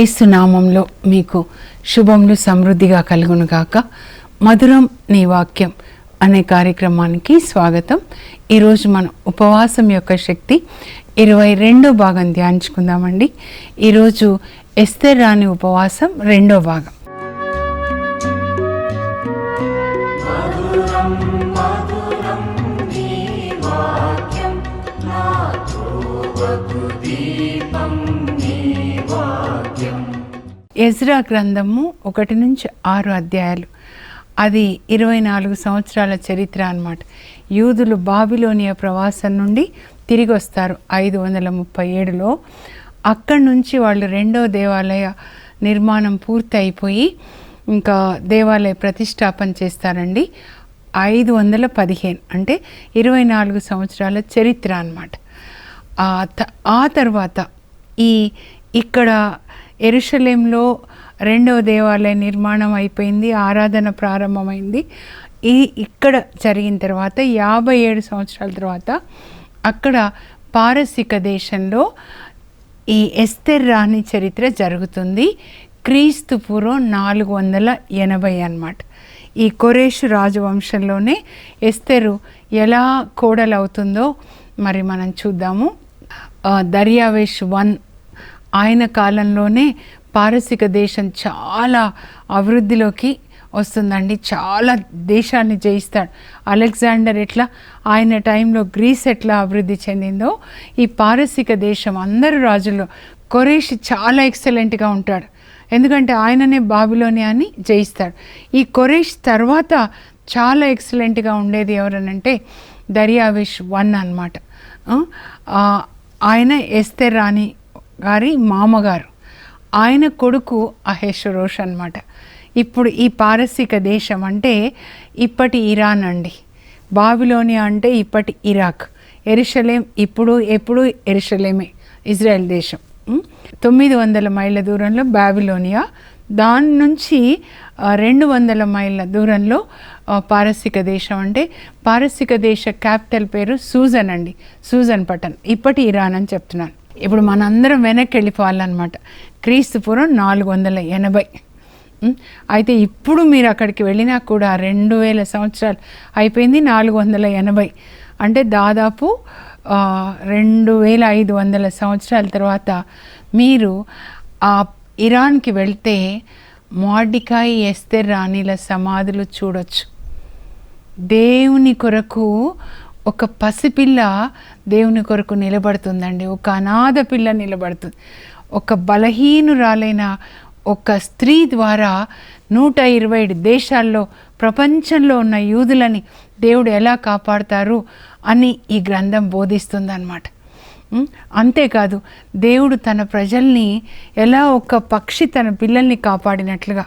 క్రీస్తు నామంలో మీకు శుభములు సమృద్ధిగా కలుగునుగాక మధురం నీ వాక్యం అనే కార్యక్రమానికి స్వాగతం. ఈరోజు మనం ఉపవాసం యొక్క శక్తి ఇరవై రెండో భాగం ధ్యానించుకుందామండి. ఈరోజు ఎస్తెర్ రాణి ఉపవాసం రెండో భాగం. ఎజ్రా గ్రంథము ఒకటి నుంచి ఆరు అధ్యాయాలు. అది ఇరవై నాలుగు సంవత్సరాల చరిత్ర అనమాట యూదులు బాబిలోనియా ప్రవాసం నుండి తిరిగి వస్తారు ఐదు వందల ముప్పై ఏడులో. అక్కడి నుంచి వాళ్ళు రెండో దేవాలయ నిర్మాణం పూర్తి అయిపోయి ఇంకా దేవాలయ ప్రతిష్టాపన చేస్తారండి. ఐదు వందల పదిహేను అంటే ఇరవై నాలుగు సంవత్సరాల చరిత్ర అనమాట ఆ తర్వాత ఈ ఇక్కడ ఎరుషలేంలో రెండవ దేవాలయ నిర్మాణం అయిపోయింది ఆరాధన ప్రారంభమైంది. ఈ ఇక్కడ జరిగిన తర్వాత యాభై ఏడు సంవత్సరాల తర్వాత అక్కడ పారసిక దేశంలో ఈ ఎస్తెర్ రాణి చరిత్ర జరుగుతుంది. క్రీస్తు పూర్వం నాలుగు వందల ఎనభై అన్నమాట. ఈ కొరేషు రాజవంశంలోనే ఎస్తెరు ఎలా కోడలవుతుందో మరి మనం చూద్దాము. దర్యావేష్ వన్ ఆయన కాలంలోనే పారసిక దేశం చాలా అభివృద్ధిలోకి వస్తుందండి. చాలా దేశాన్ని జయిస్తాడు. అలెగ్జాండర్ ఎట్లా ఆయన టైంలో గ్రీస్ ఎట్లా అభివృద్ధి చెందిందో ఈ పారసిక దేశం అందరు రాజుల్లో కొరేష్ చాలా ఎక్సలెంట్గా ఉంటాడు. ఎందుకంటే ఆయననే బాబిలోనియాని జయిస్తాడు. ఈ కొరేష్ తర్వాత చాలా ఎక్సలెంట్గా ఉండేది ఎవరనంటే దర్యావేష్ వన్ అనమాట ఆయన ఎస్తే రాణి గారి మామగారు. ఆయన కొడుకు అహేశ్వరోష్ అన్నమాట. ఇప్పుడు ఈ పారసీక దేశం అంటే ఇప్పటి ఇరాన్ అండి. బాబిలోనియా అంటే ఇప్పటి ఇరాక్. ఎరుషలేం ఇప్పుడు ఎప్పుడు ఎరుషలేమే ఇజ్రాయెల్ దేశం. తొమ్మిది వందల మైళ్ళ దూరంలో బాబిలోనియా. దాని నుంచి రెండు వందల మైళ్ళ దూరంలో పారసిక దేశం అంటే పారసిక దేశ క్యాపిటల్ పేరు సూజన్ అండి. సూజన్ పట్టణం. ఇప్పటి ఇరాన్ అని చెప్తున్నాను. ఇప్పుడు మనందరం వెనక్కి వెళ్ళిపోవాలన్నమాట క్రీస్తు నాలుగు వందల ఎనభై. అయితే ఇప్పుడు మీరు అక్కడికి వెళ్ళినా కూడా రెండు వేల సంవత్సరాలు అయిపోయింది నాలుగు వందల ఎనభై. అంటే దాదాపు రెండు వేల ఐదు వందల సంవత్సరాల తర్వాత మీరు ఆ ఇరాన్కి వెళ్తే మార్డికాయి ఎస్తే రాణిల సమాధులు చూడొచ్చు. దేవుని కొరకు ఒక పసిపిల్ల దేవుని కొరకు నిలబడుతుందండి. ఒక అనాథ పిల్ల నిలబడుతుంది. ఒక బలహీనురాలైన ఒక స్త్రీ ద్వారా నూట ఇరవై ఏడు దేశాల్లో ప్రపంచంలో ఉన్న యూదులని దేవుడు ఎలా కాపాడతారు అని ఈ గ్రంథం బోధిస్తుందన్నమాట. అంతేకాదు దేవుడు తన ప్రజల్ని ఎలా ఒక పక్షి తన పిల్లల్ని కాపాడినట్లుగా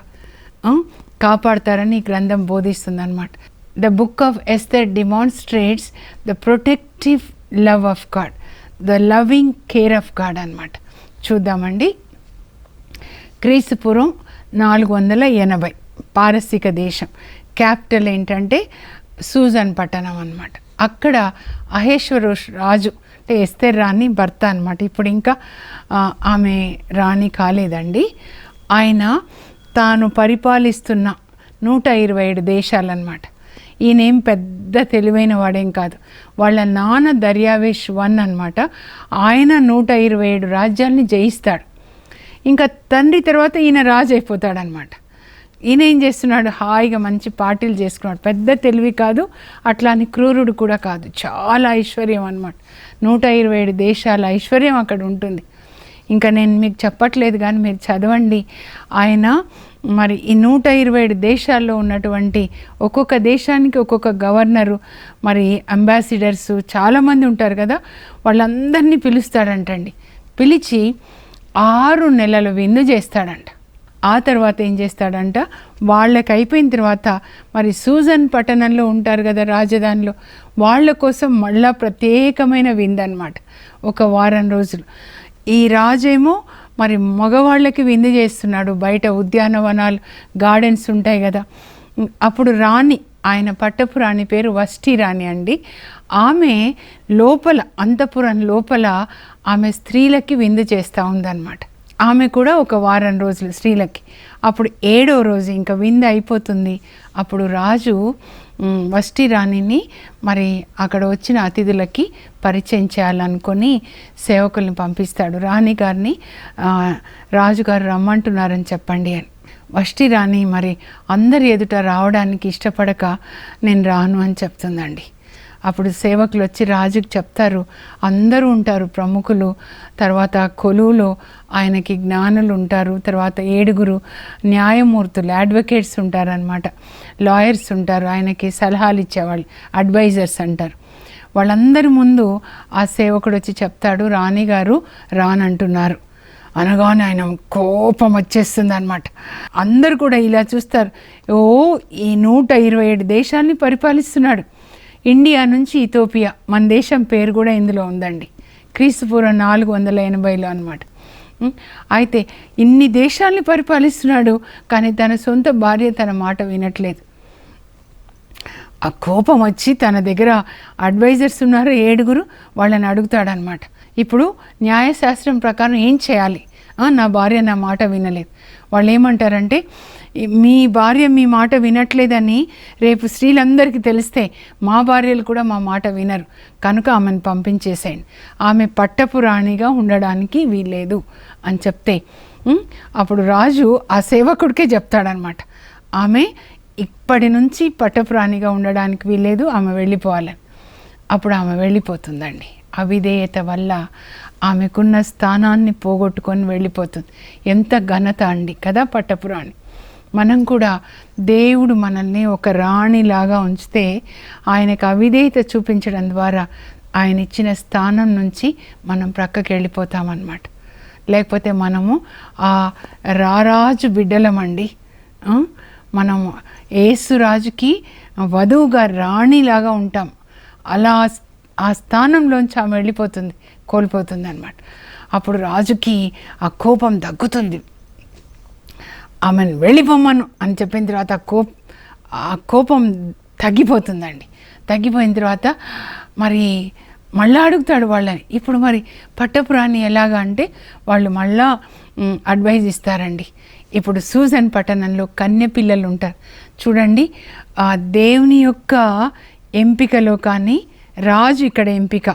కాపాడతారని ఈ గ్రంథం బోధిస్తుందన్నమాట. The book of Esther demonstrates the protective love of God. The loving care of God అనమాట చూద్దామండి. క్రీస్తుపురం నాలుగు వందల ఎనభై పారసిక దేశం. క్యాపిటల్ ఏంటంటే సూజన్ పట్టణం అనమాట అక్కడ అహేశ్వరోష్ రాజు అంటే ఎస్తేర్ రాణి భర్త అనమాట ఇప్పుడు ఇంకా ఆమె రాణి కాలేదండి. ఆయన తాను పరిపాలిస్తున్న నూట ఇరవై ఏడు దేశాలన్నమాట. ఈయనేం పెద్ద తెలివైన వాడేం కాదు. వాళ్ళ నాన్న దర్యావేష్ వన్ అన్నమాట. ఆయన నూట ఇరవై ఏడు రాజ్యాల్ని జయిస్తాడు. ఇంకా తండ్రి తర్వాత ఈయన రాజు అయిపోతాడనమాట ఈయన ఏం చేస్తున్నాడు? హాయిగా మంచి పార్టీలు చేసుకున్నాడు. పెద్ద తెలివి కాదు అట్లా అని క్రూరుడు కూడా కాదు. చాలా ఐశ్వర్యం అనమాట నూట ఇరవై ఏడు దేశాల ఐశ్వర్యం అక్కడ ఉంటుంది. ఇంకా నేను మీకు చెప్పట్లేదు కానీ మీరు చదవండి. ఆయన మరి ఈ నూట ఇరవై ఏడు దేశాల్లో ఉన్నటువంటి ఒక్కొక్క దేశానికి ఒక్కొక్క గవర్నరు మరి అంబాసిడర్స్ చాలామంది ఉంటారు కదా వాళ్ళందరినీ పిలుస్తాడంటండి. పిలిచి ఆరు నెలలు విందు చేస్తాడంట. ఆ తర్వాత ఏం చేస్తాడంట? వాళ్ళకి అయిపోయిన తర్వాత మరి సూజన్ పట్టణంలో ఉంటారు కదా రాజధానిలో వాళ్ళ కోసం మళ్ళా ప్రత్యేకమైన విందనమాట. ఒక వారం రోజులు. ఈ రాజేమో మరి మగవాళ్ళకి విందు చేస్తున్నాడు. బయట ఉద్యానవనాలు గార్డెన్స్ ఉంటాయి కదా. అప్పుడు రాణి ఆయన పట్టపు రాణి పేరు వష్టి రాణి అండి. ఆమె లోపల అంతపురం లోపల ఆమె స్త్రీలకి విందు చేస్తూ ఉందన్నమాట. ఆమె కూడా ఒక వారం రోజులు స్త్రీలకి. అప్పుడు ఏడో రోజు ఇంకా విందు అయిపోతుంది. అప్పుడు రాజు వష్టి రాణిని మరి అక్కడ వచ్చిన అతిథులకి పరిచయం చేయాలనుకొని సేవకుల్ని పంపిస్తాడు. రాణి గారిని రాజుగారు రమ్మంటున్నారని చెప్పండి అని. వష్టి రాణి మరి అందరి ఎదుట రావడానికి ఇష్టపడక నేను రాను అని చెప్తుందండి. అప్పుడు సేవకులు వచ్చి రాజుకు చెప్తారు. అందరూ ఉంటారు ప్రముఖులు. తర్వాత కొలువులో ఆయనకి జ్ఞానులు ఉంటారు తర్వాత ఏడుగురు న్యాయమూర్తులు అడ్వకేట్స్ ఉంటారనమాట లాయర్స్ ఉంటారు. ఆయనకి సలహాలు ఇచ్చేవాళ్ళు అడ్వైజర్స్ అంటారు. వాళ్ళందరి ముందు ఆ సేవకుడు వచ్చి చెప్తాడు రాణిగారు రానంటున్నారు. అనగానే ఆయన కోపం వచ్చేస్తుంది అనమాట అందరు కూడా ఇలా చూస్తారు. ఓ ఈ నూట ఇరవై ఏడు దేశాల్ని పరిపాలిస్తున్నాడు. ఇండియా నుంచి ఇథోపియా మన దేశం పేరు కూడా ఇందులో ఉందండి. క్రీస్తుపూర్వం నాలుగు వందల ఎనభైలో అనమాట అయితే ఇన్ని దేశాల్ని పరిపాలిస్తున్నాడు కానీ తన సొంత భార్య తన మాట వినట్లేదు. ఆ కోపం వచ్చి తన దగ్గర అడ్వైజర్స్ ఉన్నారు ఏడుగురు వాళ్ళని అడుగుతాడనమాట ఇప్పుడు న్యాయశాస్త్రం ప్రకారం ఏం చేయాలి? నా భార్య నా మాట వినలేదు. వాళ్ళు ఏమంటారంటే మీ భార్య మీ మాట వినట్లేదని రేపు స్త్రీలందరికీ తెలిస్తే మా భార్యలు కూడా మా మాట వినరు. కనుక ఆమెను పంపించేసేయండి. ఆమె పట్టపు రాణిగా ఉండడానికి వీల్లేదు అని చెప్తే అప్పుడు రాజు ఆ సేవకుడికే చెప్తాడనమాట. ఆమె ఇప్పటి నుంచి పట్టపురాణిగా ఉండడానికి వీల్లేదు ఆమె వెళ్ళిపోవాలని. అప్పుడు ఆమె వెళ్ళిపోతుందండి. అవిధేయత వల్ల ఆమెకున్న స్థానాన్ని పోగొట్టుకొని వెళ్ళిపోతుంది. ఎంత ఘనత అండి కదా పట్టపురాణి మనం కూడా దేవుడు మనల్ని ఒక రాణిలాగా ఉంచితే ఆయనకు అవిధేయత చూపించడం ద్వారా ఆయన ఇచ్చిన స్థానం నుంచి మనం ప్రక్కకి వెళ్ళిపోతామన్నమాట. లేకపోతే మనము ఆ రారాజు బిడ్డలమండి ఆ? మనము ఏసురాజుకి వధువుగా రాణిలాగా ఉంటాం. అలా ఆ స్థానంలోంచి ఆమె వెళ్ళిపోతుంది కోల్పోతుంది అనమాట అప్పుడు రాజుకి ఆ కోపం తగ్గుతుంది. ఆమెను వెళ్ళిపోమ్మను అని చెప్పిన తర్వాత కోప ఆ కోపం తగ్గిపోతుందండి. తగ్గిపోయిన తర్వాత మరి మళ్ళీ అడుగుతాడు వాళ్ళని. ఇప్పుడు మరి పట్టపురాణి ఎలాగా అంటే వాళ్ళు మళ్ళా అడ్వైజ్ ఇస్తారండి. ఇప్పుడు సూజన్ పట్టణంలో కన్య పిల్లలు ఉంటారు. చూడండి ఆ దేవుని యొక్క ఎంపికలో కానీ రాజు ఇక్కడ ఎంపిక.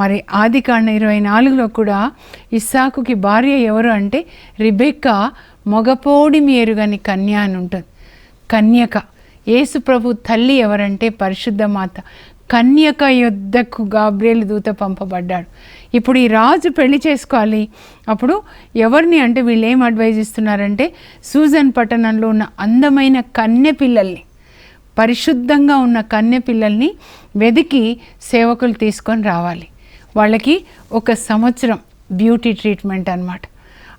మరి ఆది కాండ ఇరవై నాలుగులో కూడా ఇస్సాకుకి భార్య ఎవరు అంటే రిబెక్క మొగపోడి మేరుగని కన్య అని ఉంటుంది. కన్యక. యేసు ప్రభు తల్లి ఎవరంటే పరిశుద్ధ మాత. కన్యక యొద్దకు గాబ్రేలు దూత పంపబడ్డాడు. ఇప్పుడు ఈ రాజు పెళ్ళి చేసుకోవాలి. అప్పుడు ఎవరిని అంటే వీళ్ళు ఏం అడ్వైజ్ ఇస్తున్నారంటే సూజన్ పట్టణంలో ఉన్న అందమైన కన్య పిల్లల్ని పరిశుద్ధంగా ఉన్న కన్య పిల్లల్ని వెతికి సేవకులు తీసుకొని రావాలి. వాళ్ళకి ఒక సంవత్సరం బ్యూటీ ట్రీట్మెంట్ అన్నమాట.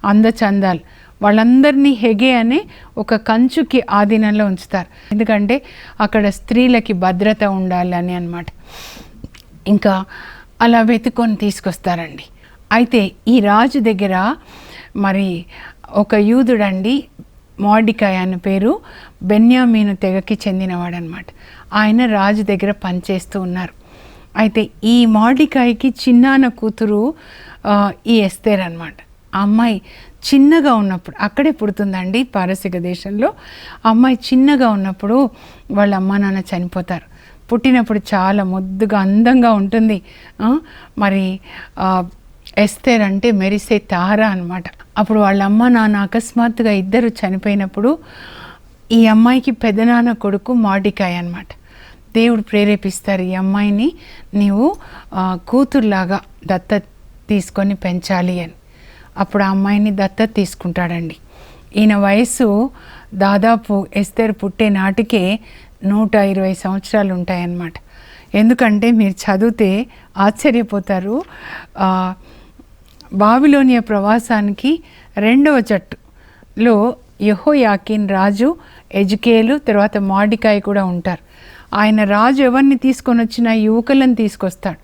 అందచందాలు. వాళ్ళందరినీ హెగే అనే ఒక కంచుకి ఆధీనంలో ఉంచుతారు. ఎందుకంటే అక్కడ స్త్రీలకి భద్రత ఉండాలని అనమాట ఇంకా అలా వెతుకొని తీసుకొస్తారండి. అయితే ఈ రాజు దగ్గర మరి ఒక యూదుడండి మోడికాయ్ అనే పేరు బెన్యామీను తెగకి చెందినవాడనమాట ఆయన రాజు దగ్గర పనిచేస్తూ ఉన్నారు. అయితే ఈ మోడికాయకి చిన్నాన కూతురు ఈ ఎస్తేర్ అనమాట ఆ అమ్మాయి చిన్నగా ఉన్నప్పుడు అక్కడే పుడుతుందండి పారసిక దేశంలో. ఆ అమ్మాయి చిన్నగా ఉన్నప్పుడు వాళ్ళ అమ్మా నాన్న చనిపోతారు. పుట్టినప్పుడు చాలా ముద్దుగా అందంగా ఉంటుంది. మరి ఎస్తేర్ అంటే మెరిసే తార అనమాట అప్పుడు వాళ్ళ అమ్మ నాన్న అకస్మాత్తుగా ఇద్దరు చనిపోయినప్పుడు ఈ అమ్మాయికి పెదనాన్న కొడుకు మాడికాయ అనమాట దేవుడు ప్రేరేపిస్తారు ఈ అమ్మాయిని. నీవు కూతురులాగా దత్త తీసుకొని పెంచాలి అని. అప్పుడు ఆ అమ్మాయిని దత్తత తీసుకుంటాడండి. ఈయన వయసు దాదాపు ఎస్తేరు పుట్టే నాటికే నూట ఇరవై సంవత్సరాలు ఉంటాయన్నమాట. ఎందుకంటే మీరు చదివితే ఆశ్చర్యపోతారు. ఆ, బాబిలోనియా ప్రవాసానికి రెండవ జట్టులో యహోయాకిన్ రాజు ఎజుకేలు తర్వాత మాడికాయ కూడా ఉంటారు. ఆయన రాజు ఎవరిని తీసుకొని వచ్చినా యువకులను తీసుకొస్తాడు.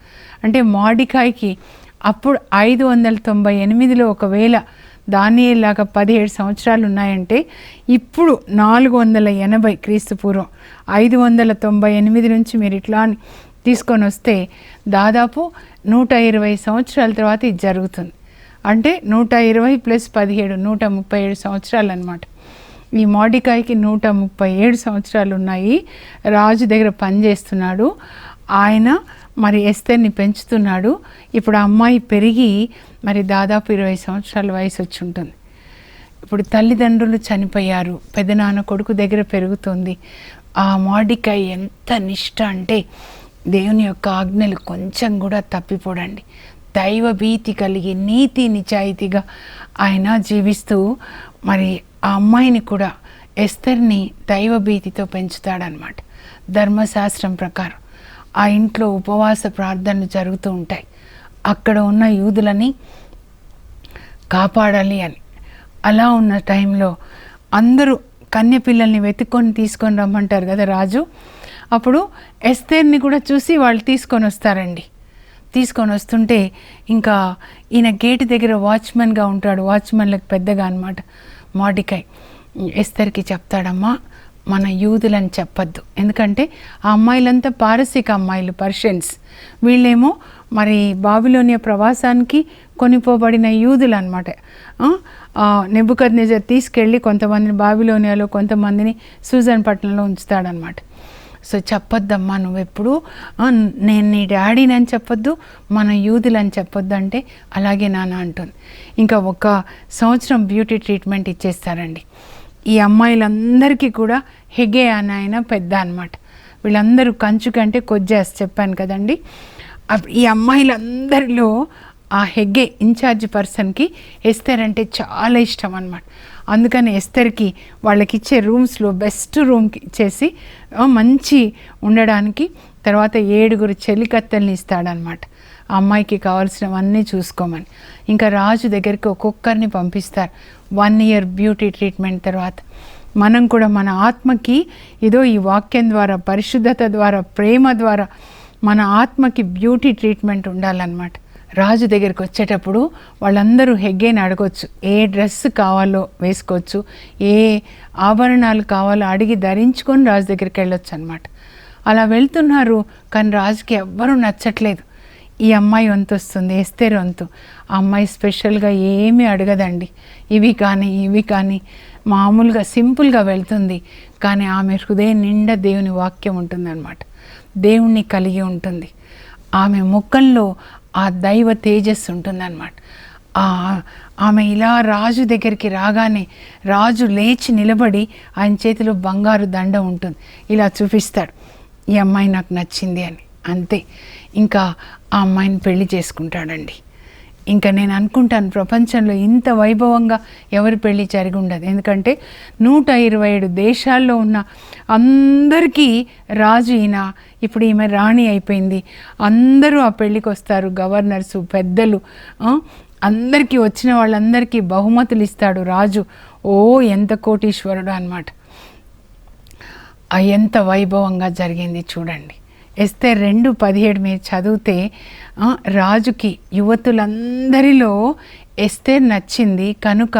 అంటే మాడికాయకి అప్పుడు ఐదు వందల తొంభై ఎనిమిదిలో ఒకవేళ దానిలాగా పదిహేడు సంవత్సరాలు ఉన్నాయంటే ఇప్పుడు నాలుగు వందల ఎనభై క్రీస్తు పూర్వం ఐదు వందల తొంభై ఎనిమిది నుంచి మీరు ఇట్లా అని తీసుకొని వస్తే దాదాపు నూట ఇరవై సంవత్సరాల తర్వాత ఇది జరుగుతుంది. అంటే నూట ఇరవై ప్లస్ పదిహేడు నూట ముప్పై ఏడు సంవత్సరాలు అనమాట ఈ మోడికాయకి నూట ముప్పై ఏడు సంవత్సరాలు ఉన్నాయి. రాజు దగ్గర పనిచేస్తున్నాడు. ఆయన మరి ఎస్తర్ని పెంచుతున్నాడు. ఇప్పుడు అమ్మాయి పెరిగి మరి దాదాపు ఇరవై సంవత్సరాల వయసు వచ్చి ఉంటుంది. ఇప్పుడు తల్లిదండ్రులు చనిపోయారు. పెదనాన్న కొడుకు దగ్గర పెరుగుతుంది. ఆ మాడికాయ ఎంత నిష్ట అంటే దేవుని యొక్క ఆజ్ఞలు కొంచెం కూడా తప్పిపోడండి. దైవ భీతి కలిగి నీతి నిజాయితీగా ఆయన జీవిస్తూ మరి ఆ అమ్మాయిని కూడా ఎస్తర్ని దైవభీతితో పెంచుతాడనమాట ధర్మశాస్త్రం ప్రకారం. ఆ ఇంట్లో ఉపవాస ప్రార్థనలు జరుగుతూ ఉంటాయి. అక్కడ ఉన్న యూదులని కాపాడాలి అని. అలా ఉన్న టైంలో అందరూ కన్య పిల్లల్ని వెతుక్కొని తీసుకొని రమ్మంటారు కదా రాజు. అప్పుడు ఎస్తేర్ని కూడా చూసి వాళ్ళు తీసుకొని వస్తారండి. తీసుకొని వస్తుంటే ఇంకా ఈయన గేట్ దగ్గర వాచ్మెన్గా ఉంటాడు. వాచ్మెన్లకు పెద్దగా అనమాట మాడికాయ్ ఎస్తర్కి చెప్తాడమ్మా మన యూదులని చెప్పద్దు. ఎందుకంటే ఆ అమ్మాయిలంతా పారసీక అమ్మాయిలు పర్షియన్స్. వీళ్ళేమో మరి బాబిలోనియా ప్రవాసానికి కొనిపోబడిన యూదులు అనమాట నెబ్బుకద్ నిజర్ తీసుకెళ్ళి కొంతమందిని బాబిలోనియాలో కొంతమందిని సూజన్ పట్టణంలో ఉంచుతాడనమాట సో చెప్పొద్దమ్మా నువ్వెప్పుడు నేను నీ డాడీని అని చెప్పొద్దు మన యూదులని చెప్పొద్దు అంటే అలాగే నాన్న అంటుంది. ఇంకా ఒక సంవత్సరం బ్యూటీ ట్రీట్మెంట్ ఇచ్చేస్తారండి. ఈ అమ్మాయిలందరికీ కూడా హెగే అని ఆయన పెద్ద అనమాట వీళ్ళందరూ కంచు కంటే కొజ్జాస్ చెప్పాను కదండి. ఈ అమ్మాయిలందరిలో ఆ హెగ్గే ఇన్ఛార్జ్ పర్సన్కి ఎస్తర్ అంటే చాలా ఇష్టం అనమాట అందుకని ఎస్తర్కి వాళ్ళకి ఇచ్చే రూమ్స్లో బెస్ట్ రూమ్కి ఇచ్చేసి మంచి ఉండడానికి తర్వాత ఏడుగురు చెలికత్తెల్ని ఇస్తాడనమాట ఆ అమ్మాయికి కావాల్సినవన్నీ చూసుకోమని. ఇంకా రాజు దగ్గరికి ఒక్కొక్కరిని పంపిస్తారు. వన్ ఇయర్ బ్యూటీ ట్రీట్మెంట్ తర్వాత. మనం కూడా మన ఆత్మకి ఏదో ఈ వాక్యం ద్వారా పరిశుద్ధత ద్వారా ప్రేమ ద్వారా మన ఆత్మకి బ్యూటీ ట్రీట్మెంట్ ఉండాలన్నమాట. రాజు దగ్గరికి వచ్చేటప్పుడు వాళ్ళందరూ హెగ్గేని అడగొచ్చు. ఏ డ్రెస్ కావాలో వేసుకోవచ్చు. ఏ ఆభరణాలు కావాలో అడిగి ధరించుకొని రాజు దగ్గరికి వెళ్ళొచ్చు అనమాట అలా వెళ్తున్నారు కానీ రాజుకి ఎవ్వరూ నచ్చట్లేదు. ఈ అమ్మాయి వంతు వస్తుంది ఎస్తేర్ వంతు. ఆ అమ్మాయి స్పెషల్గా ఏమీ అడగదండి. ఇవి కానీ ఇవి కానీ మామూలుగా సింపుల్గా వెళ్తుంది. కానీ ఆమె హృదయం నిండా దేవుని వాక్యం ఉంటుందన్నమాట. దేవుణ్ణి కలిగి ఉంటుంది. ఆమె ముఖంలో ఆ దైవ తేజస్సు ఉంటుందన్నమాట. ఆమె ఇలా రాజు దగ్గరికి రాగానే రాజు లేచి నిలబడి ఆయన చేతిలో బంగారు దండ ఉంటుంది. ఇలా చూపిస్తాడు. ఈ అమ్మాయి నాకు నచ్చింది అని. అంతే. ఇంకా ఆ అమ్మాయిని పెళ్ళి చేసుకుంటాడండి. ఇంకా నేను అనుకుంటాను ప్రపంచంలో ఇంత వైభవంగా ఎవరి పెళ్ళి జరిగి ఉండదు. ఎందుకంటే నూట ఇరవై ఏడు దేశాల్లో ఉన్న అందరికీ రాజు ఈయన ఇప్పుడు ఈమె రాణి అయిపోయింది. అందరూ ఆ పెళ్ళికి వస్తారు. గవర్నర్స్ పెద్దలు అందరికీ వచ్చిన వాళ్ళందరికీ బహుమతులు ఇస్తాడు రాజు. ఓ ఎంత కోటీశ్వరుడు అన్నమాట. ఎంత వైభవంగా జరిగింది చూడండి. ఎస్తే రెండు పదిహేడు మీరు చదివితే రాజుకి యువతులందరిలో ఎస్తేర్ నచ్చింది. కనుక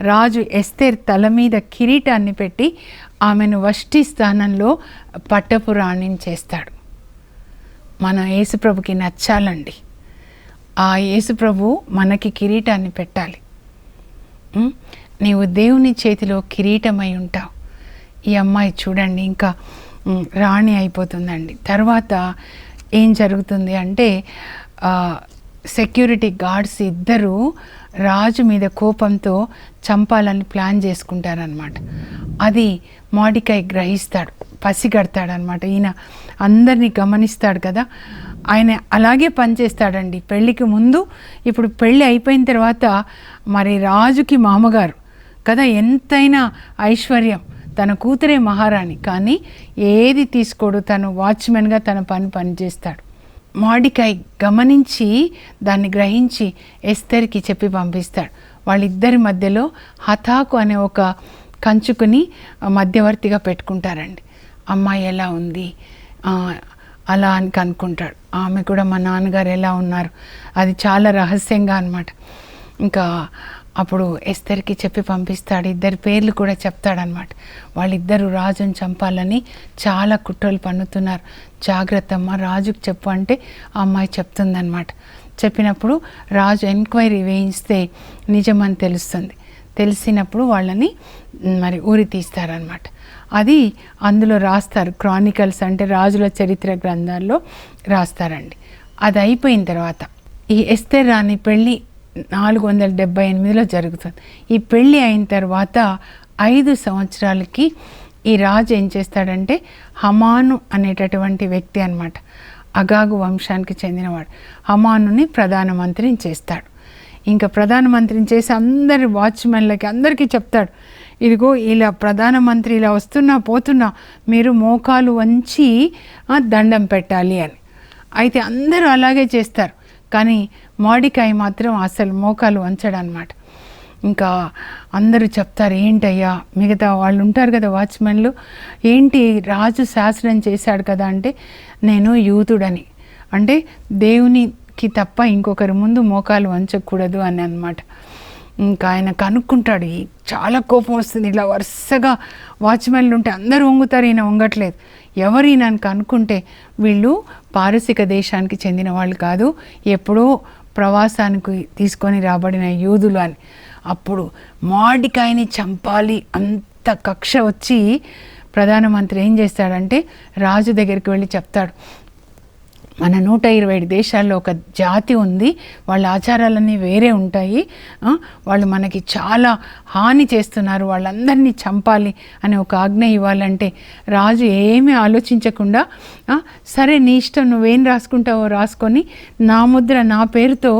రాజు ఎస్తేర్ తల మీద కిరీటాన్ని పెట్టి ఆమెను వష్టి స్థానంలో పట్టపు రాణించేస్తాడు మన యేసుప్రభుకి నచ్చాలండి. ఆ యేసుప్రభు మనకి కిరీటాన్ని పెట్టాలి. నీవు దేవుని చేతిలో కిరీటమై ఉంటావు. ఈ అమ్మాయి చూడండి ఇంకా రాణి అయిపోతుందండి. తర్వాత ఏం జరుగుతుంది అంటే సెక్యూరిటీ గార్డ్స్ ఇద్దరు రాజు మీద కోపంతో చంపాలని ప్లాన్ చేసుకుంటారనమాట అది మాడికాయ్ గ్రహిస్తాడు పసిగడతాడనమాట ఈయన అందరినీ గమనిస్తాడు కదా. ఆయన అలాగే పనిచేస్తాడండి. పెళ్ళికి ముందు ఇప్పుడు పెళ్ళి అయిపోయిన తర్వాత మరి రాజుకి మామగారు కదా ఎంతైనా ఐశ్వర్యం. తన కూతురే మహారాణి కానీ ఏది తీసుకోడు తను వాచ్మెన్గా తన పని పనిచేస్తాడు. మాడికాయ్ గమనించి దాన్ని గ్రహించి ఎస్తర్కి చెప్పి పంపిస్తాడు. వాళ్ళిద్దరి మధ్యలో హతాకు అనే ఒక కంచుకుని మధ్యవర్తిగా పెట్టుకుంటారండి. అమ్మాయి ఎలా ఉంది? అలా అని కనుక్కుంటాడు. ఆమె కూడా మా నాన్నగారు ఎలా ఉన్నారు? అది చాలా రహస్యంగా అనమాట ఇంకా అప్పుడు ఎస్తర్కి చెప్పి పంపిస్తాడు. ఇద్దరి పేర్లు కూడా చెప్తాడనమాట వాళ్ళిద్దరూ రాజుని చంపాలని చాలా కుట్రలు పన్నుతున్నారు. జాగ్రత్త అమ్మ రాజుకు చెప్పు అంటే ఆ అమ్మాయి చెప్తుందనమాట చెప్పినప్పుడు రాజు ఎంక్వైరీ వేయిస్తే నిజమని తెలుస్తుంది. తెలిసినప్పుడు వాళ్ళని మరి ఊరి తీస్తారనమాట అది అందులో రాస్తారు. క్రానికల్స్ అంటే రాజుల చరిత్ర గ్రంథాల్లో రాస్తారండి. అది అయిపోయిన తర్వాత ఈ ఎస్తర్ రాణి పెళ్ళి నాలుగు వందల డెబ్బై ఎనిమిదిలో జరుగుతుంది. ఈ పెళ్ళి అయిన తర్వాత ఐదు సంవత్సరాలకి ఈ రాజు ఏం చేస్తాడంటే హమాను అనేటటువంటి వ్యక్తి అన్నమాట. అగాగు వంశానికి చెందినవాడు. హమానుని ప్రధానమంత్రిని చేస్తాడు. ఇంకా ప్రధానమంత్రిని చేసి అందరి వాచ్మెన్లకి అందరికీ చెప్తాడు. ఇదిగో ఇలా ప్రధానమంత్రి ఇలా వస్తున్నా పోతున్నా మీరు మోకాలు వంచి దండం పెట్టాలి అని. అయితే అందరూ అలాగే చేస్తారు. కానీ మాడికాయ మాత్రం అసలు మోకాలు వంచడనమాట ఇంకా అందరూ చెప్తారు ఏంటయ్యా మిగతా వాళ్ళు ఉంటారు కదా వాచ్మెన్లు ఏంటి రాజు శాసనం చేశాడు కదా అంటే నేను యూతుడని అంటే దేవునికి తప్ప ఇంకొకరి ముందు మోకాలు వంచకూడదు అని అనమాట ఇంకా ఆయన కనుక్కుంటాడు చాలా కోపం వస్తుంది ఇలా వరుసగా వాచ్మెన్లు ఉంటే అందరూ వంగుతారు ఈయన వంగట్లేదు. ఎవరు ఈయన కనుక్కుంటే వీళ్ళు పారసిక దేశానికి చెందిన వాళ్ళు కాదు ఎప్పుడో ప్రవాసానికి తీసుకొని రాబడిన యూదులు అని. అప్పుడు మాడికాయని చంపాలి అంత కక్ష వచ్చి ప్రధానమంత్రి ఏం చేస్తాడంటే రాజు దగ్గరికి వెళ్ళి చెప్తాడు. మన నూట ఇరవై ఏడు దేశాల్లో ఒక జాతి ఉంది. వాళ్ళ ఆచారాలన్నీ వేరే ఉంటాయి. వాళ్ళు మనకి చాలా హాని చేస్తున్నారు. వాళ్ళందరినీ చంపాలి అని ఒక ఆజ్ఞ ఇవ్వాలంటే రాజు ఏమీ ఆలోచించకుండా సరే నీ ఇష్టం నువ్వేం రాసుకుంటావో రాసుకొని నా ముద్ర నా పేరుతో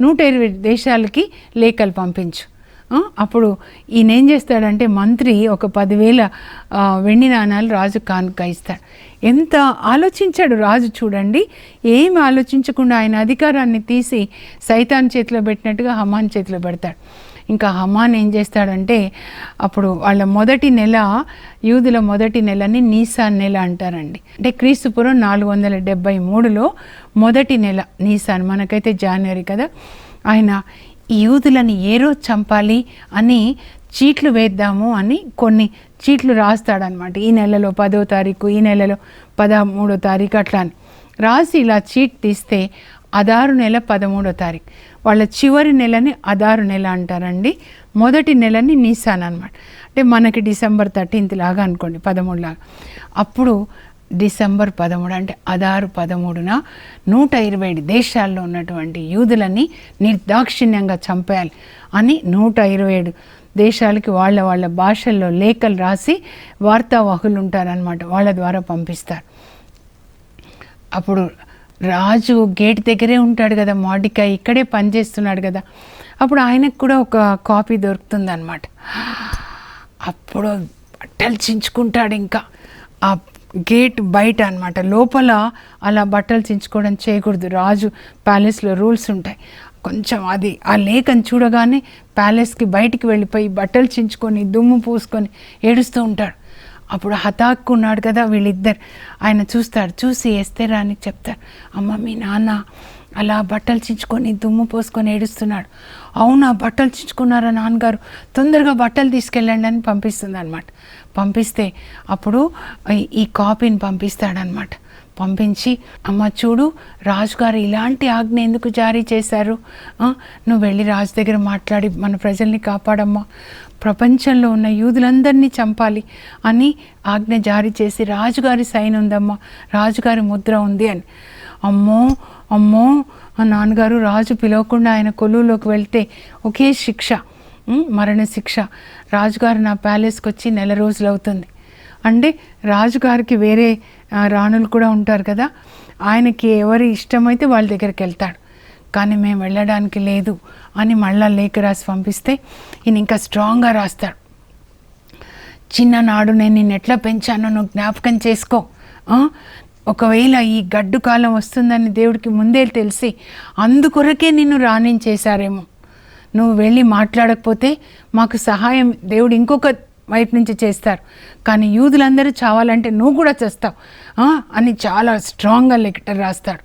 నూట ఇరవై దేశాలకి లేఖలు పంపించు. అప్పుడు ఈయన ఏం చేస్తాడంటే మంత్రి ఒక పదివేల వెండి నాణాలు రాజు కానుక ఇస్తాడు. ఎంత ఆలోచించాడు రాజు చూడండి. ఏమి ఆలోచించకుండా ఆయన అధికారాన్ని తీసి సైతాన్ చేతిలో పెట్టినట్టుగా హమాన్ చేతిలో పెడతాడు. ఇంకా హమాన్ ఏం చేస్తాడంటే అప్పుడు వాళ్ళ మొదటి నెల యూదుల మొదటి నెలని నీసాన్ నెల అంటారండి. అంటే క్రీస్తుపురం నాలుగు వందల డెబ్బై మూడులో మొదటి నెల నీసాన్ మనకైతే జనవరి కదా ఆయన యూదులని ఏ రోజు చంపాలి అని చీట్లు వేద్దాము అని కొన్ని చీట్లు రాస్తాడనమాట. ఈ నెలలో పదో తారీఖు ఈ నెలలో పదమూడో తారీఖు అట్లా అని. రాసి ఇలా చీట్ తీస్తే అదారు నెల పదమూడో తారీఖు. వాళ్ళ చివరి నెలని అదారు నెల అంటారండి. మొదటి నెలని నీసాన్ అనమాట అంటే మనకి డిసెంబర్ థర్టీన్త్ లాగా అనుకోండి పదమూడు లాగా. అప్పుడు డిసెంబర్ పదమూడు అంటే అదారు పదమూడున నూట ఇరవై ఏడు దేశాల్లో ఉన్నటువంటి యూదులని నిర్దాక్షిణ్యంగా చంపేయాలి అని నూట ఇరవై ఏడు దేశాలకి వాళ్ళ వాళ్ళ భాషల్లో లేఖలు రాసి వార్తావాహులు ఉంటారనమాట వాళ్ళ ద్వారా పంపిస్తారు. అప్పుడు రాజు గేట్ దగ్గరే ఉంటాడు కదా మాడికాయ ఇక్కడే పనిచేస్తున్నాడు కదా. అప్పుడు ఆయనకు కూడా ఒక కాపీ దొరుకుతుంది అనమాట అప్పుడు బట్టలు చించుకుంటాడు ఇంకా. ఆ గేట్ బయట అనమాట లోపల అలా బట్టలు చించుకోవడం చేయకూడదు. రాజు ప్యాలెస్లో రూల్స్ ఉంటాయి. కొంచెం అది ఆ లేఖను చూడగానే ప్యాలెస్కి బయటికి వెళ్ళిపోయి బట్టలు చించుకొని దుమ్ము పూసుకొని ఏడుస్తూ ఉంటాడు. అప్పుడు హతాక్కు ఉన్నాడు కదా వీళ్ళిద్దరు. ఆయన చూస్తాడు చూసి ఎస్తేరానికి చెప్తారు అమ్మ మీ నాన్న అలా బట్టలు చించుకొని దుమ్ము పోసుకొని ఏడుస్తున్నాడు. అవునా బట్టలు చించుకున్నారా నాన్నగారు? తొందరగా బట్టలు తీసుకెళ్ళండి అని పంపిస్తుంది అనమాట పంపిస్తే అప్పుడు ఈ- ఈ కాపీని పంపిస్తాడనమాట పంపించి అమ్మ చూడు రాజుగారు ఇలాంటి ఆజ్ఞ ఎందుకు జారీ చేశారు? నువ్వు వెళ్ళి రాజు దగ్గర మాట్లాడి మన ప్రజల్ని కాపాడమ్మా. ప్రపంచంలో ఉన్న యూదులందరినీ చంపాలి అని ఆజ్ఞ జారీ చేసి రాజుగారి సైన్ ఉందమ్మా. రాజుగారి ముద్ర ఉంది అని. అమ్మో అమ్మో! ఆ నాన్నగారు రాజు పిలవకుండా ఆయన కొలువులోకి వెళ్తే ఒకే శిక్ష మరణశిక్ష మరణ శిక్ష. రాజుగారు నా ప్యాలెస్కి వచ్చి నెల రోజులు అవుతుంది అంటే రాజుగారికి వేరే రాణులు కూడా ఉంటారు కదా ఆయనకి ఎవరి ఇష్టమైతే వాళ్ళ దగ్గరికి వెళ్తాడు. కానీ మేము వెళ్ళడానికి లేదు అని మళ్ళా లేఖ రాసి పంపిస్తే ఈయన ఇంకా స్ట్రాంగ్గా రాస్తాడు. చిన్ననాడు నేను నిన్ను ఎట్లా పెంచానో నువ్వు జ్ఞాపకం చేసుకో. ఒకవేళ ఈ గడ్డు కాలం వస్తుందని దేవుడికి ముందే తెలిసి అందుకొరకే నిన్ను రాణించేశారేమో. నువ్వు వెళ్ళి మాట్లాడకపోతే మాకు సహాయం దేవుడు ఇంకొక వైపు నుంచి చేస్తారు. కానీ యూదులందరూ చావాలంటే నువ్వు కూడా చేస్తావు. అని చాలా స్ట్రాంగ్గా లెటర్ రాస్తాడు.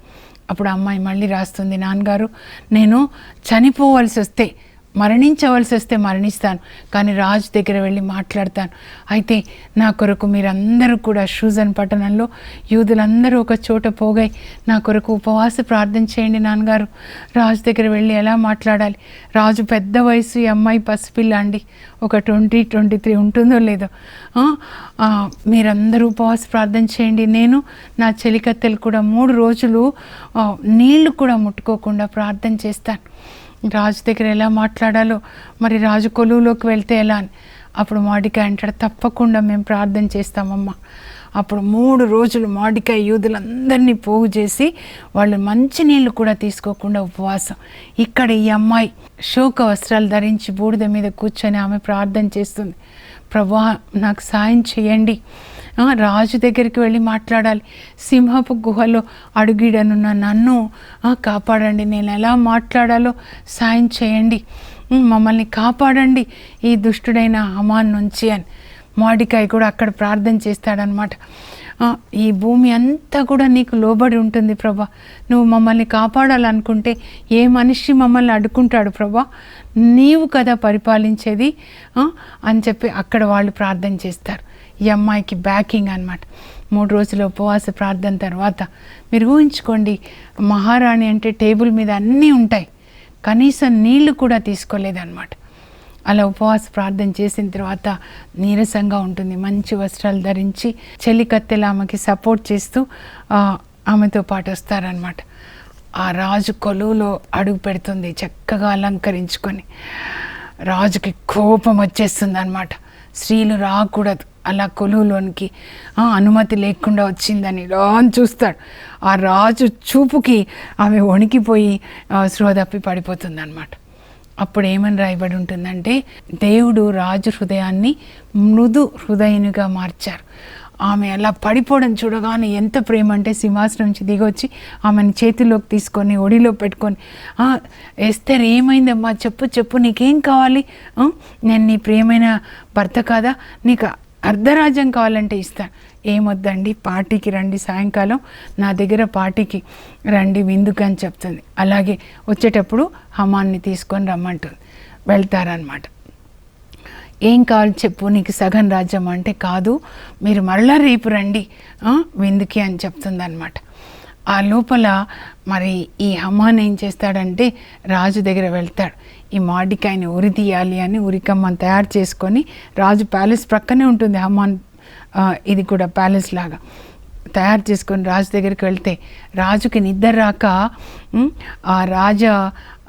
అప్పుడు అమ్మాయి మళ్ళీ రాస్తుంది నాన్నగారు నేను చనిపోవాల్సి వస్తే మరణించవలసి వస్తే మరణిస్తాను కానీ రాజు దగ్గర వెళ్ళి మాట్లాడతాను. అయితే నా కొరకు మీరందరూ కూడా షూజన్ పట్టణంలో యూదులందరూ ఒక చోట పోగై నా కొరకు ఉపవాస ప్రార్థన చేయండి నాన్నగారు. రాజు దగ్గర వెళ్ళి ఎలా మాట్లాడాలి? రాజు పెద్ద వయసు ఈ అమ్మాయి పసిపిల్ల అండి. ఒక ట్వంటీ ట్వంటీ త్రీ ఉంటుందో లేదో. మీరందరూ ఉపవాస ప్రార్థన చేయండి. నేను నా చెలికత్తెలు కూడా మూడు రోజులు నీళ్ళు కూడా ముట్టుకోకుండా ప్రార్థన చేస్తాను. రాజు దగ్గర ఎలా మాట్లాడాలో మరి రాజు కొలువులోకి వెళ్తే ఎలా అని. అప్పుడు మాడికాయ అంటాడు తప్పకుండా మేము ప్రార్థన చేస్తామమ్మా. అప్పుడు మూడు రోజులు మాడికాయ యూదులందరినీ పోగు చేసి వాళ్ళు మంచి నీళ్ళు కూడా తీసుకోకుండా ఉపవాసం. ఇక్కడ ఈ అమ్మాయి శోక వస్త్రాలు ధరించి బూడిద మీద కూర్చొని ఆమె ప్రార్థన చేస్తుంది. ప్రభా నాకు సాయం చేయండి. రాజు దగ్గరికి వెళ్ళి మాట్లాడాలి. సింహపు గుహలో అడుగిడనున్న నన్ను కాపాడండి. నేను ఎలా మాట్లాడాలో సాయం చేయండి. మమ్మల్ని కాపాడండి ఈ దుష్టుడైన హమాన్ నుంచి అని మాడికాయ కూడా అక్కడ ప్రార్థన చేస్తాడనమాట ఈ భూమి అంతా కూడా నీకు లోబడి ఉంటుంది ప్రభా. నువ్వు మమ్మల్ని కాపాడాలనుకుంటే ఏ మనిషి మమ్మల్ని అడ్డుకుంటాడు ప్రభా? నీవు కదా పరిపాలించేది అని చెప్పి అక్కడ వాళ్ళు ప్రార్థన చేస్తారు. ఈ అమ్మాయికి బ్యాకింగ్ అన్నమాట. మూడు రోజుల ఉపవాస ప్రార్థన తర్వాత మీరు ఊహించుకోండి మహారాణి అంటే టేబుల్ మీద అన్నీ ఉంటాయి. కనీసం నీళ్ళు కూడా తీసుకోలేదన్నమాట. అలా ఉపవాస ప్రార్థన చేసిన తర్వాత నీరసంగా ఉంటుంది. మంచి వస్త్రాలు ధరించి చెలికత్తెలు ఆమెకి సపోర్ట్ చేస్తూ ఆమెతో పాటు వస్తారనమాట ఆ రాజు కొలువులో అడుగు పెడుతుంది చక్కగా అలంకరించుకొని. రాజుకి కోపం వచ్చేస్తుంది అనమాట స్త్రీలు రాకూడదు. అలా కొలువులోనికి అనుమతి లేకుండా వచ్చిందని ఇలా చూస్తాడు. ఆ రాజు చూపుకి ఆమె వణికిపోయి ఆ, స్పృహ తప్పి పడిపోతుంది అనమాట అప్పుడు ఏమని రాయబడి ఉంటుందంటే దేవుడు రాజు హృదయాన్ని మృదు హృదయునిగా మార్చారు. ఆమె అలా పడిపోవడం చూడగానే ఎంత ప్రేమ అంటే సింహాసనం నుంచి దిగొచ్చి ఆమెను చేతిలోకి తీసుకొని ఒడిలో పెట్టుకొని ఎస్తర్ ఏమైందమ్మా? చెప్పు చెప్పు నీకేం కావాలి? నేను నీ ప్రియమైన భర్త కాదా? నీకు అర్ధరాజ్యం కావాలంటే ఇస్తాను ఏమొద్దండి? పార్టీకి రండి సాయంకాలం. నా దగ్గర పార్టీకి రండి విందుకు అని చెప్తుంది. అలాగే వచ్చేటప్పుడు హమాన్ని తీసుకొని రమ్మంటుంది. వెళ్తారనమాట ఏం కావాలి చెప్పు నీకు సగం రాజ్యం అంటే కాదు. మీరు మరలా రేపు రండి. విందుకి అని చెప్తుంది అనమాట ఆ లోపల మరి ఈ హమాన్ ఏం చేస్తాడంటే రాజు దగ్గర వెళ్తాడు. ఈ మాడికాయని ఉరి తీయాలి అని ఉరికమ్మని తయారు చేసుకొని రాజు ప్యాలెస్ ప్రక్కనే ఉంటుంది హమాన్ ఇది కూడా ప్యాలెస్ లాగా. తయారు చేసుకొని రాజు దగ్గరికి వెళ్తే రాజుకి నిద్ర రాక ఆ రాజా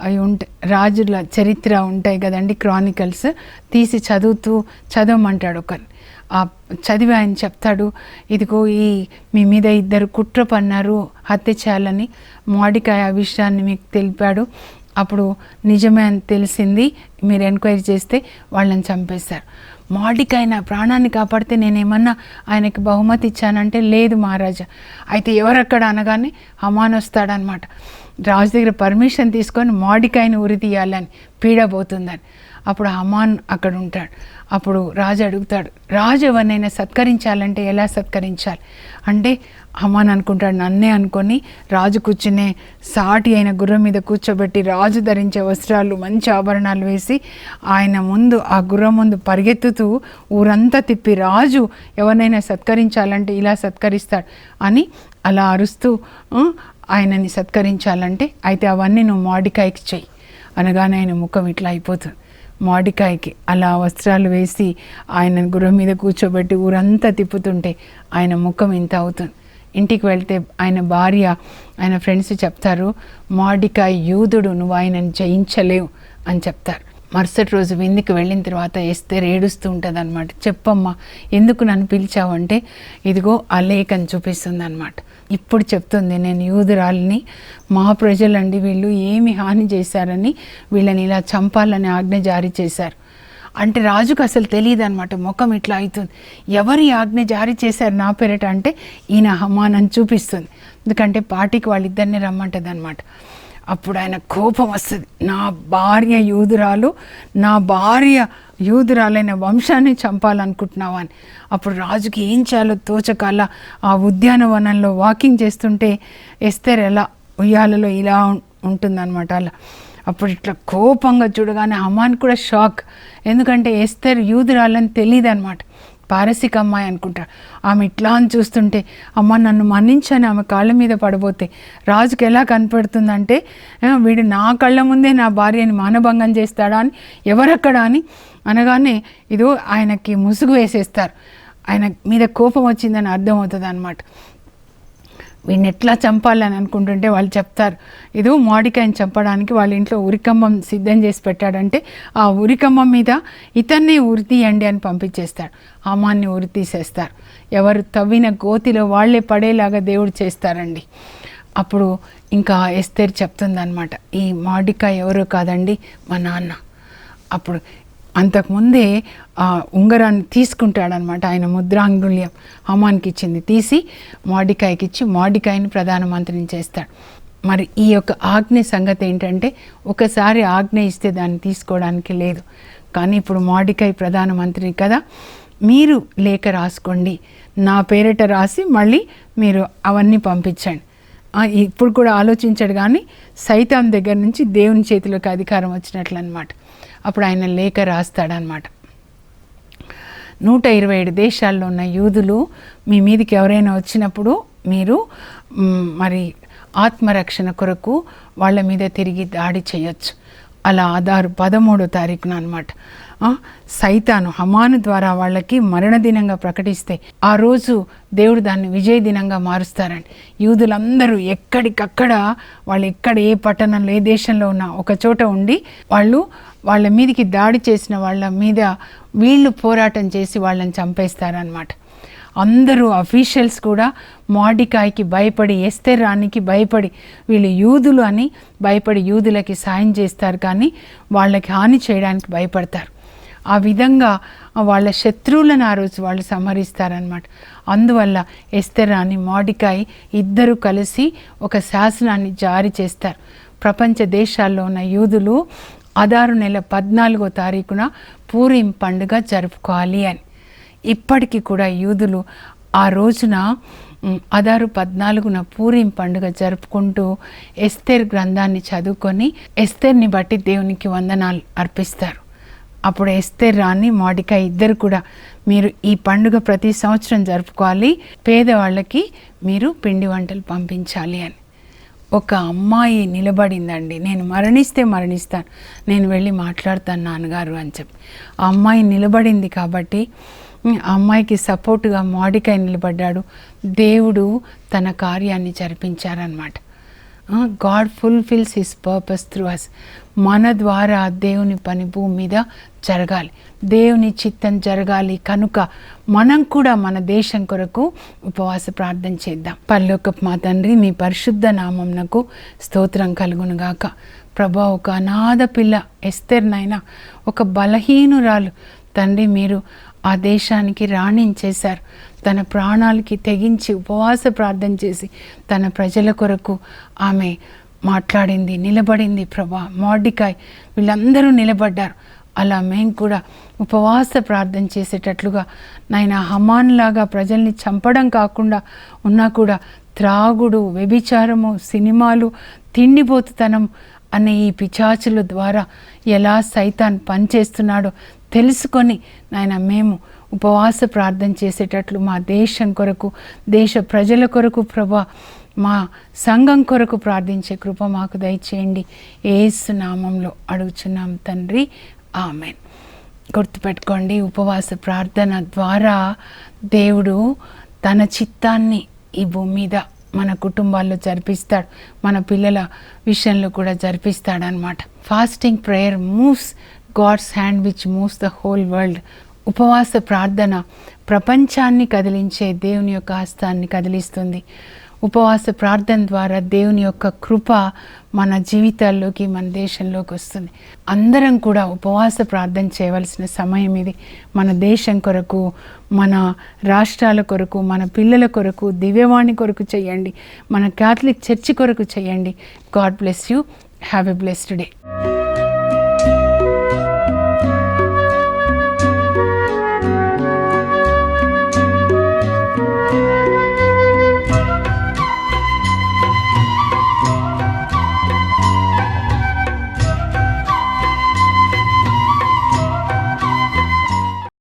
అవి ఉంటాయి రాజుల చరిత్ర ఉంటాయి కదండి క్రానికల్స్. తీసి చదువుతూ చదవమంటాడు ఒకరు. ఆ చదివి ఆయన చెప్తాడు ఇదిగో ఈ మీ మీద ఇద్దరు కుట్ర పన్నారు హత్య చేయాలని మాడికాయ ఆ విషయాన్ని మీకు తెలిపాడు. అప్పుడు నిజమే అని తెలిసింది. మీరు ఎంక్వైరీ చేస్తే వాళ్ళని చంపేశారు. మాడికాయన ప్రాణాన్ని కాపాడితే నేనేమన్నా ఆయనకి బహుమతి ఇచ్చానంటే లేదు మహారాజా. అయితే ఎవరక్కడ అనగానే హమాన్ వస్తాడనమాట రాజు దగ్గర పర్మిషన్ తీసుకొని మాడికాయని ఉరి తీయాలని పీడబోతుందని. అప్పుడు హమాన్ అక్కడ ఉంటాడు. అప్పుడు రాజు అడుగుతాడు రాజు ఎవరినైనా సత్కరించాలంటే ఎలా సత్కరించాలి? అంటే హమాన్ అనుకుంటాడు నన్నే అనుకొని రాజు కూర్చునే సాటి అయిన గుర్రం మీద కూర్చోబెట్టి రాజు ధరించే వస్త్రాలు మంచి ఆభరణాలు వేసి ఆయన ముందు ఆ గుర్రం ముందు పరిగెత్తుతూ ఊరంతా తిప్పి రాజు ఎవరినైనా సత్కరించాలంటే ఇలా సత్కరిస్తాడు అని అలా అరుస్తూ ఆయనని సత్కరించాలంటే అయితే అవన్నీ నువ్వు మాడికాయకి చెయ్యి. అనగానే ఆయన ముఖం ఇట్లా అయిపోతుంది. మాడికాయకి అలా వస్త్రాలు వేసి ఆయన గుర్రం మీద కూర్చోబెట్టి ఊరంతా తిప్పుతుంటే ఆయన ముఖం ఇంత అవుతుంది. ఇంటికి వెళ్తే ఆయన భార్య ఆయన ఫ్రెండ్స్ చెప్తారు మాడికాయ యూదుడు నువ్వు ఆయనను జయించలేవు అని చెప్తారు. మరుసటి రోజు విందుకు వెళ్ళిన తర్వాత వేస్తే ఏడుస్తూ ఉంటుంది అనమాట చెప్పమ్మా ఎందుకు నన్ను పిలిచావంటే ఇదిగో ఆ లేఖని చూపిస్తుంది అనమాట ఇప్పుడు చెప్తుంది నేను యూదురాలిని మా ప్రజలండి వీళ్ళు ఏమి హాని చేశారని వీళ్ళని ఇలా చంపాలని ఆజ్ఞ జారీ చేశారు. అంటే రాజుకు అసలు తెలియదు అనమాట ముఖం ఇట్లా అవుతుంది ఎవరి ఆజ్ఞ జారీ చేశారు నా పేరట? అంటే ఈయన హమాన్ చూపిస్తుంది. ఎందుకంటే పార్టీకి వాళ్ళిద్దరిని రమ్మంటుంది అనమాట అప్పుడు ఆయన కోపం వస్తుంది. నా భార్య యూదురాలు నా భార్య యూదురాలైన వంశాన్ని చంపాలనుకుంటున్నావా అని. అప్పుడు రాజుకి ఏం చేయాలో తోచకాల ఆ ఉద్యానవనంలో వాకింగ్ చేస్తుంటే ఎస్తేర్ ఎలా ఉయ్యాలలో ఇలా ఉంటుందన్నమాట అలా. అప్పుడు ఇట్లా కోపంగా చూడగానే అమ్మాని కూడా షాక్. ఎందుకంటే ఎస్తర్ యూదురాలని తెలియదు అనమాట పారసిక అమ్మాయి అనుకుంటారు ఆమె ఇట్లా అని చూస్తుంటే అమ్మ నన్ను మన్నించని ఆమె కాళ్ళ మీద పడబోతే రాజుకి ఎలా కనపడుతుందంటే వీడు నా కళ్ళ ముందే నా భార్యని మానభంగం చేస్తాడా అని ఎవరక్కడ అని అనగానే ఇదో ఆయనకి ముసుగు వేసేస్తారు. ఆయన మీద కోపం వచ్చిందని అర్థమవుతుంది అనమాట వీడిని ఎట్లా చంపాలని అనుకుంటుంటే వాళ్ళు చెప్తారు. ఏదో మాడికాయని చంపడానికి వాళ్ళ ఇంట్లో ఉరికంబం సిద్ధం చేసి పెట్టాడంటే ఆ ఉరికమ్మం మీద ఇతన్ని ఉరి తీయండి అని పంపించేస్తాడు. అమ్మాన్ని ఉరి తీసేస్తారు. ఎవరు తవ్విన గోతిలో వాళ్ళే పడేలాగా దేవుడు చేస్తారండి. అప్పుడు ఇంకా ఎస్తేర్ చెప్తుందనమాట ఈ మాడికాయ ఎవరో కాదండి మా నాన్న. అప్పుడు అంతకుముందే ఆ ఉంగరాన్ని తీసుకుంటాడనమాట ఆయన ముద్రాంగుల్యం హమాన్కి ఇచ్చింది తీసి మాడికాయకి ఇచ్చి మాడికాయని ప్రధానమంత్రిని చేస్తాడు. మరి ఈ యొక్క ఆజ్ఞ సంగతి ఏంటంటే ఒకసారి ఆజ్ఞ ఇస్తే దాన్ని తీసుకోవడానికి లేదు. కానీ ఇప్పుడు మాడికాయ ప్రధానమంత్రి కదా మీరు లేఖ రాసుకోండి. నా పేరిట రాసి మళ్ళీ మీరు అవన్నీ పంపించండి. ఇప్పుడు కూడా ఆలోచించాడు కానీ సైతాన్ దగ్గర నుంచి దేవుని చేతిలోకి అధికారం వచ్చినట్లు అనమాట అప్పుడు ఆయన లేఖ రాస్తాడనమాట. నూట ఇరవై ఏడు దేశాల్లో ఉన్న యూదులు మీ మీదకి ఎవరైనా వచ్చినప్పుడు మీరు మరి ఆత్మరక్షణ కొరకు వాళ్ళ మీద తిరిగి దాడి చేయొచ్చు. అలా ఆధారు పదమూడో తారీఖున అనమాట. సైతాను హమాను ద్వారా వాళ్ళకి మరణదినంగా ప్రకటిస్తే ఆ రోజు దేవుడు దాన్ని విజయ దినంగా మారుస్తారండి. యూదులందరూ ఎక్కడికక్కడ వాళ్ళు ఎక్కడ ఏ పట్టణంలో ఏ దేశంలో ఉన్నా ఒక చోట ఉండి వాళ్ళు వాళ్ళ మీదకి దాడి చేసిన వాళ్ళ మీద వీళ్ళు పోరాటం చేసి వాళ్ళని చంపేస్తారనమాట అందరూ అఫీషియల్స్ కూడా మాడికాయకి భయపడి ఎస్తే భయపడి వీళ్ళు యూదులు అని భయపడి యూదులకి సాయం చేస్తారు కానీ వాళ్ళకి హాని చేయడానికి భయపడతారు. ఆ విధంగా వాళ్ళ శత్రువులను ఆ రోజు వాళ్ళు సంహరిస్తారనమాట అందువల్ల ఎస్తెరాని మాడికాయ్ ఇద్దరు కలిసి ఒక శాసనాన్ని జారీ చేస్తారు. ప్రపంచ దేశాల్లో ఉన్న యూదులు అదారు నెల పద్నాలుగో తారీఖున పూరిం పండుగ జరుపుకోవాలి అని. ఇప్పటికీ కూడా యూదులు ఆ రోజున అదారు పద్నాలుగున పూరిం పండుగ జరుపుకుంటూ ఎస్తేర్ గ్రంథాన్ని చదువుకొని ఎస్తేర్ని బట్టి దేవునికి వందనాలు అర్పిస్తారు. అప్పుడు ఎస్తేర్ రాని మాడిక ఇద్దరు కూడా మీరు ఈ పండుగ ప్రతి సంవత్సరం జరుపుకోవాలి. పేదవాళ్ళకి మీరు పిండి వంటలు పంపించాలి అని. ఒక అమ్మాయి నిలబడిందండి. నేను మరణిస్తే మరణిస్తాను. నేను వెళ్ళి మాట్లాడతాను నాన్నగారు అని చెప్పి. ఆ అమ్మాయి నిలబడింది కాబట్టి ఆ అమ్మాయికి సపోర్టుగా మాడికాయ నిలబడ్డాడు. దేవుడు తన కార్యాన్ని జరిపించారనమాట God fulfils his purpose through us. మన ద్వారా దేవుని పని భూమి మీద జరగాలి. దేవుని చిత్తం జరగాలి కనుక మనం కూడా మన దేశం కొరకు ఉపవాస ప్రార్థన చేద్దాం. పల్లొక మా తండ్రి మీ పరిశుద్ధ నామంనకు స్తోత్రం కలుగునుగాక. ప్రభా ఒక అనాథ పిల్ల ఎస్తెర్నైనా ఒక బలహీనురాలు తండ్రి మీరు ఆ దేశానికి రాణించేశారు. తన ప్రాణాలకి తెగించి ఉపవాస ప్రార్థన చేసి తన ప్రజల కొరకు ఆమె మాట్లాడింది నిలబడింది ప్రభా. మాడికాయ్ వీళ్ళందరూ నిలబడ్డారు. అలా మేము కూడా ఉపవాస ప్రార్థన చేసేటట్లుగా నాయన హమాన్లాగా ప్రజల్ని చంపడం కాకుండా ఉన్నా కూడా త్రాగుడు వ్యభిచారము సినిమాలు తిండిపోతుతనం అనే ఈ పిచాచుల ద్వారా ఎలా సైతాన్ పనిచేస్తున్నాడో తెలుసుకొని నాయన మేము ఉపవాస ప్రార్థన చేసేటట్లు మా దేశం కొరకు దేశ ప్రజల కొరకు ప్రభా మా సంఘం కొరకు ప్రార్థించే కృప మాకు దయచేయండి. ఏసు నామంలో అడుగుచున్నాం తండ్రి. ఆమెన్. గుర్తుపెట్టుకోండి ఉపవాస ప్రార్థన ద్వారా దేవుడు తన చిత్తాన్ని ఈ భూమి మీద మన కుటుంబాల్లో జరిపిస్తాడు మన పిల్లల విషయంలో కూడా జరిపిస్తాడనమాట fasting prayer moves God's hand which moves the whole world ఉపవాస ప్రార్థన ప్రపంచాన్ని కదిలించే దేవుని యొక్క హస్తాన్ని కదిలిస్తుంది. ఉపవాస ప్రార్థన ద్వారా దేవుని యొక్క కృప మన జీవితాల్లోకి మన దేశంలోకి వస్తుంది. అందరం కూడా ఉపవాస ప్రార్థన చేయవలసిన సమయం ఇది. మన దేశం కొరకు మన రాష్ట్రాల కొరకు మన పిల్లల కొరకు దివ్యవాణి కొరకు చేయండి. మన క్యాథలిక్ చర్చి కొరకు చేయండి. God bless you. Have a blessed day.